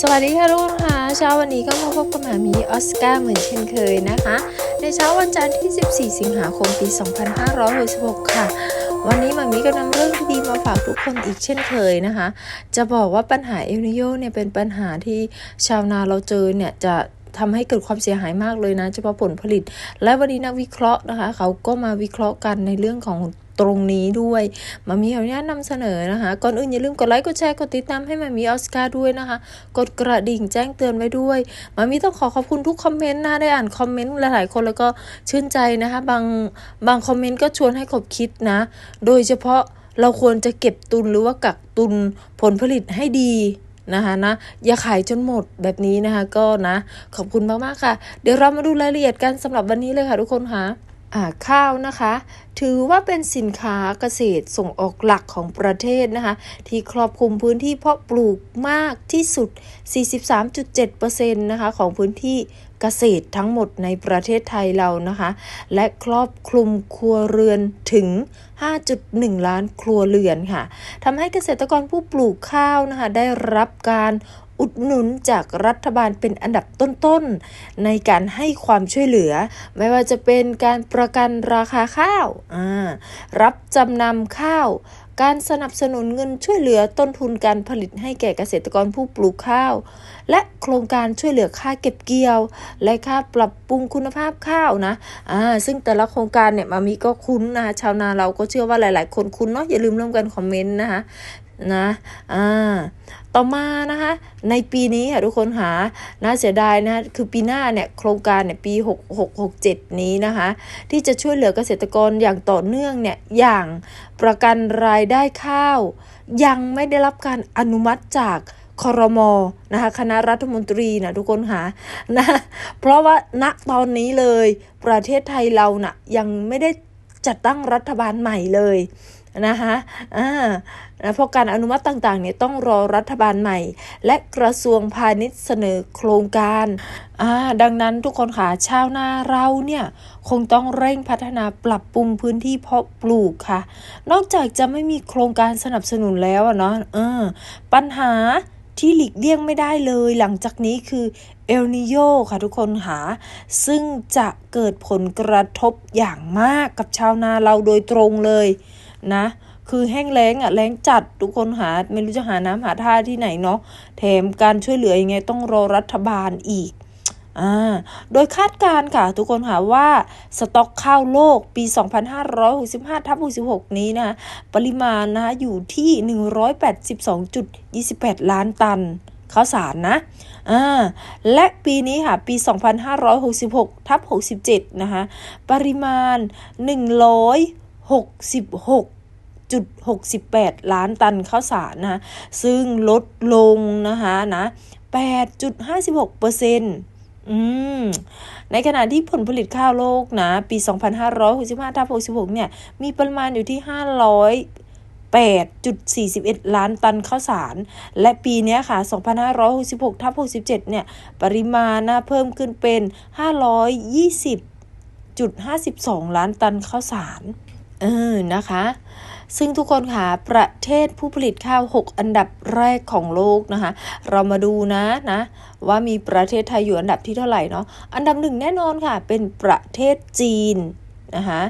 สวัสดีค่ะทุกคนค่ะเช้าวันนี้ก็มาพบกับหมามีออสการ์เหมือนเช่นเคยนะคะ ในเช้าวันจันทร์ที่ 14 สิงหาคมปี 2566 ค่ะ วันนี้หมามีก็นำเรื่องดีมาฝากทุกคนอีกเช่นเคยนะคะ จะบอกว่าปัญหาเอลนิโยเนี่ยเป็นปัญหาที่ชาวนาเราเจอเนี่ยจะทำให้เกิดความเสียหายมากเลยนะเฉพาะผลผลิต และวันนี้นักวิเคราะห์นะคะ เขาก็มาวิเคราะห์กันในเรื่องของตรงนี้ด้วยมามีขออนุญาตนำเสนอนะคะ ก่อนอื่นอย่าลืมกดไลค์กดแชร์กดติดตามให้มามีออสการ์ด้วยนะคะ กดกระดิ่งแจ้งเตือนไว้ด้วยมามีต้องขอขอบคุณทุกคอมเมนต์นะได้อ่านคอมเมนต์หลายๆคนแล้วก็ชื่นใจนะคะ บางบางคอมเมนต์ก็ชวนให้ขบคิดนะ โดยเฉพาะเราควรจะเก็บตุนหรือว่ากักตุนผลผลิตให้ดีนะคะนะอย่าขายจนหมดแบบนี้นะคะก็นะ ขอบคุณมาก ๆ ค่ะ เดี๋ยวเรามาดูรายละเอียดกันสำหรับวันนี้เลยค่ะทุกคนค่ะอ่า ข้าวนะคะ ถือว่าเป็นสินค้าเกษตรส่งออกหลักของประเทศนะคะ ที่ครอบคลุมพื้นที่เพาะปลูกมากที่สุด 43.7%นะคะของพื้นที่เกษตรทั้งหมดในประเทศไทยเรานะคะ และครอบคลุมครัวเรือนถึง 5.1 ล้านครัวเรือนค่ะทำให้เกษตรกรผู้ปลูกข้าวนะคะ ได้รับการ อุดหนุนจากรัฐบาลเป็นอันดับต้นๆ ในการให้ความช่วยเหลือ ไม่ว่าจะเป็นการประกันราคาข้าว รับจำนำข้าว การสนับสนุนเงินช่วยเหลือต้นทุนการผลิตให้แก่เกษตรกรผู้ปลูกข้าว และโครงการช่วยเหลือค่าเก็บเกี่ยว และค่าปรับปรุงคุณภาพข้าวนะอ่าซึ่งแต่ละโครงการเนี่ยมามีก็คุ้นนะชาวนาเราก็เชื่อว่าหลาย ๆ คนคุ้นเนาะอย่าลืมร่วมกันคอมเมนต์นะคะนะ อ่า ต่อมานะคะในปีนี้ค่ะทุกคนหาน่าเสียดายนะคือปีหน้าเนี่ยโครงการเนี่ยปี6 6 6 7 นี้นะคะที่จะช่วยเหลือเกษตรกรอย่างต่อเนื่องเนี่ยอย่างประกันรายได้ข้าว ยังไม่ได้รับการอนุมัติจากคอรมอนะคะคณะรัฐมนตรีนะทุกคนหานะเพราะว่าณตอนนี้เลยประเทศไทยเรานะ่ะยังไม่ได้จัดตั้งรัฐบาลใหม่เลย นะคะอ่านะเพราะการอนุมัติต่างๆเนี่ยต้องรอรัฐบาลใหม่ และกระทรวงพาณิชย์เสนอโครงการอ่าดังนั้นทุกคนค่ะชาวนาเราเนี่ยคงต้องเร่งพัฒนาปรับปรุงพื้นที่เพาะปลูกค่ะ นอกจากจะไม่มีโครงการสนับสนุนแล้วอะเนาะเออปัญหาที่หลีกเลี่ยงไม่ได้เลยหลังจากนี้คือเอลนิโยค่ะทุกคนหาซึ่งจะเกิดผลกระทบอย่างมากกับชาวนาเราโดยตรงเลย นะ คือแห้งแล้งอะแล้งจัดทุกคนหาไม่รู้จะหาน้ำหาท่าที่ไหนเนาะแถมการช่วยเหลืออยังไงต้องรอรัฐบาลอีกโดยคาดการค่ะ ทุกคนหาว่าสต็อกข้าวโลกปี 2565ทับ66 นี้นะปริมาณนะอยู่ที่ 182.28 ล้านตันข้าวสารนะอ่าและปีนี้ค่ะ ปี 2566ทับ67 นะคะ ปริมาณ 100 66.68 ล้านตันข้าวสารนะซึ่งลดลงนะคะนะ8.56เปอร์เซ็นต์ในขณะที่ผลผลิตข้าวโลกนะ ปี 2565ทับ66 เนี่ย มีประมาณอยู่ที่ 508.41 ล้านตันข้าวสาร และปีนี้ค่ะ 2566ทับ67 เนี่ย ปริมาณนะเพิ่มขึ้นเป็น 520.52 ล้านตันข้าวสาร เออนะคะ ซึ่งทุกคนค่ะประเทศผู้ผลิตข้าว 6 อันดับแรกของโลกนะคะ เรามาดูนะนะ ว่ามีประเทศไทยอยู่อันดับที่เท่าไหร่เนาะอันดับหนึ่งแน่นอนค่ะ เป็นประเทศจีนนะคะ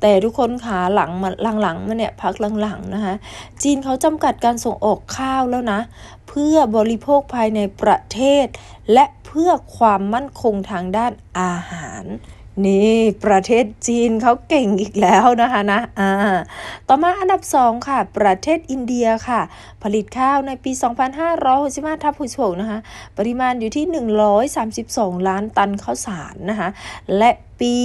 แต่ทุกคนขาหลังมาหลังๆมาเนี่ยพักหลังๆนะคะจีนเขาจำกัดการส่งออกข้าวแล้วนะ เพื่อบริโภคภายในประเทศ และเพื่อความมั่นคงทางด้านอาหาร นี่ประเทศจีนเขาเก่งอีกแล้วนะคะนะอ่าต่อมาอันดับ 2 ค่ะ ประเทศอินเดียค่ะ ผลิตข้าวในปี 2565ทับ66นะคะ ปริมาณอยู่ที่ 132 ล้านตันข้าวสารนะคะ และปี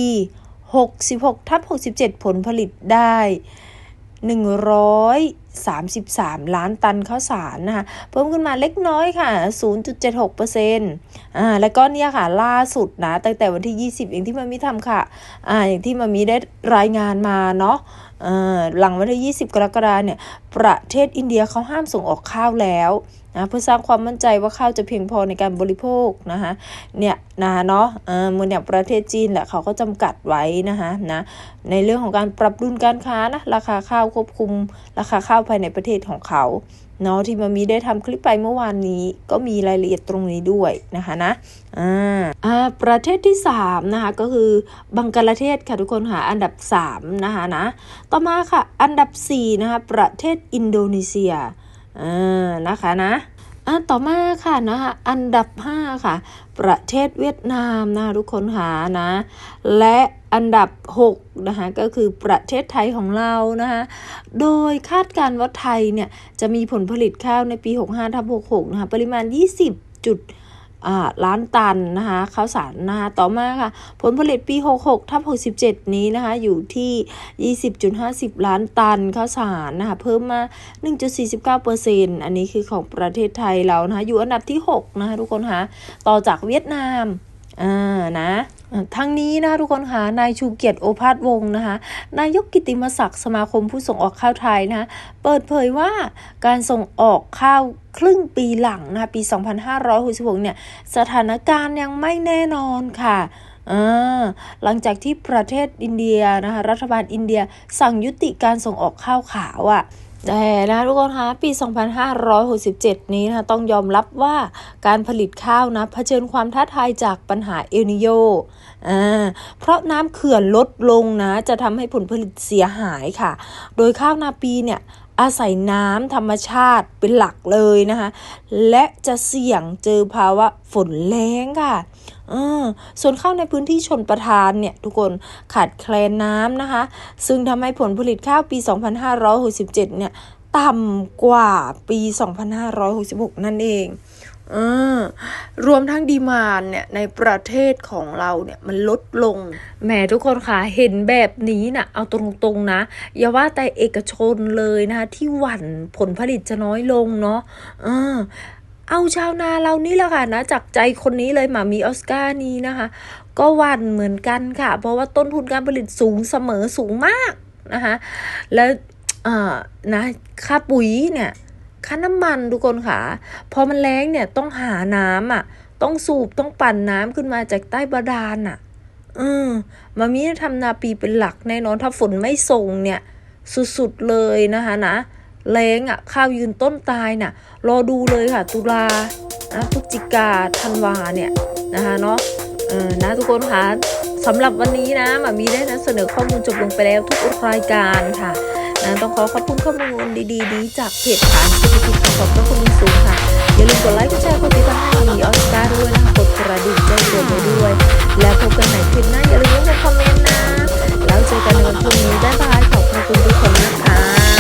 66ทับ67 ผลผลิตได้ 100 33 ล้านตันข้าวสารนะคะเพิ่มขึ้นมาเล็กน้อยค่ะ 0.76%อ่าแล้วก็เนี่ยค่ะล่าสุดนะตั้งแต่วันที่ 20องที่มันมีทำค่ะอ่าอย่างที่มันมีได้รายงานมาเนาะ หลังวันที่20 กรกฎาเนี่ย ประเทศอินเดียเขาห้ามส่งออกข้าวแล้วนะเพื่อสร้างความมั่นใจว่าข้าวจะเพียงพอในการบริโภคนะคะเนี่ยนะเนาะเออเหมือนอย่างประเทศจีนแหละเขาก็จำกัดไว้นะคะนะในเรื่องของการปรับดุลการค้านะราคาข้าวควบคุม ราคาข้าวภายในประเทศของเขาเนาะที่มามีได้ทำคลิปไปเมื่อวานนี้ ก็มีรายละเอียดตรงนี้ด้วยนะคะนะอ่าประเทศที่3นะคะก็คือบังกลาเทศค่ะทุกคนค่ะอันดับ3นะคะนะต่อมาค่ะอันดับ4นะคะประเทศอินโดนีเซียอ่านะคะนะ อันต่อมาค่ะนะคะอันดับ 5 ค่ะ ประเทศเวียดนามนะทุกคนค่ะนะ และอันดับ 6 นะคะก็คือประเทศไทยของเรานะคะโดยคาดการณ์ว่าไทยเนี่ย จะมีผลผลิตข้าวในปี 65ทับ66 นะคะ ปริมาณ 20จุด ล้านตันนะคะข้าวสารนะคะต่อมาค่ะ ผลผลิตปี 66ทับ67 นี้นะคะ อยู่ที่ 20.50 ล้านตันข้าวสารนะคะเพิ่มมา 1.49%อันนี้คือของประเทศไทยเรานะคะอยู่อันดับที่ 6 นะคะทุกคนคะต่อจากเวียดนาม อ่านะอ่าทั้งนี้นะคะทุกคนคะนายชูเกียรติโอภาสวงศ์นะคะนายกกิติมศักดิ์สมาคมผู้ส่งออกข้าวไทยนะคะเปิดเผยว่าการส่งออกข้าวครึ่งปีหลังนะคะปี 2566 เนี่ย สถานการณ์ยังไม่แน่นอนค่ะอหลังจากที่ประเทศอินเดียนะคะรัฐบาลอินเดียสั่งยุติการส่งออกข้าวขาวอะ่ะ แต่นะทุกคนคะปี 2567 นี้นะต้องยอมรับว่าการผลิตข้าวนะเผชิญความท้าทายจากปัญหาเอลนิโยอ่าเพราะน้ำเขื่อนลดลงนะจะทำให้ผลผลิตเสียหายค่ะ โดยข้าวนาปีเนี่ย อาศัยน้ำธรรมชาติเป็นหลักเลยนะคะ และจะเสี่ยงเจอภาวะฝนแล้งค่ะอส่วนข้าวในพื้นที่ชนประทานเนี่ยทุกคนขาดแคลนน้ำนะคะ ซึ่งทำให้ผลผลิตข้าวปี 2567 เนี่ยต่ำกว่าปี 2566 นั่นเอง รวมทั้งดีมานเนี่ยในประเทศของเราเนี่ยมันลดลง แหมทุกคนค่ะเห็นแบบนี้นะเอาตรงๆนะ อย่าว่าแต่เอกชนเลยนะคะที่หวั่นผลผลิตจะน้อยลงเนาะเออเอาชาวนาเรานี่แหละค่ะนะจากใจคนนี้เลยหมามีออสการ์นี้นะคะ ก็หวั่นเหมือนกันค่ะ เพราะว่าต้นทุนการผลิตสูงเสมอสูงมากนะคะแล้วเออนะค่าปุ๋ยเนี่ย ค่าน้ำมันทุกคนค่ะ พอมันแล้งเนี่ยต้องหาน้ำอะ ต้องสูบต้องปั่นน้ำขึ้นมาจากใต้บาดาลอะอืมมามีทำนาปีเป็นหลักแน่นอนถ้าฝนไม่ส่งเนี่ย สุดๆเลยนะคะนะแรงอะ ข้าวยืนต้นตายน่ะ รอดูเลยค่ะ ตุลานะพฤศจิกาธันวาเนี่ยนะคะเนาะเออนะทุกคนคะสำหรับวันนี้นะมามีได้นำเสนอข้อมูลจบลงไปแล้วทุกรายการค่ะ นะต้องขอขอบคุณข้อมูลดีๆนี้จากเพจฐานเศรษฐกิจขอบพระคุณสูงค่ะ อย่าลืมกดไลค์กดแชร์กดติดตามให้มีออสการ์ด้วยนะคะกดกระดิ่งแจ้งเตือนไว้ด้วย แล้วพบกันใหม่คลิปหน้าอย่าลืมกดคอมเมนต์นะ แล้วเจอกันในวันพรุ่งนี้บ๊ายบายขอบพระคุณทุกคนนะคะ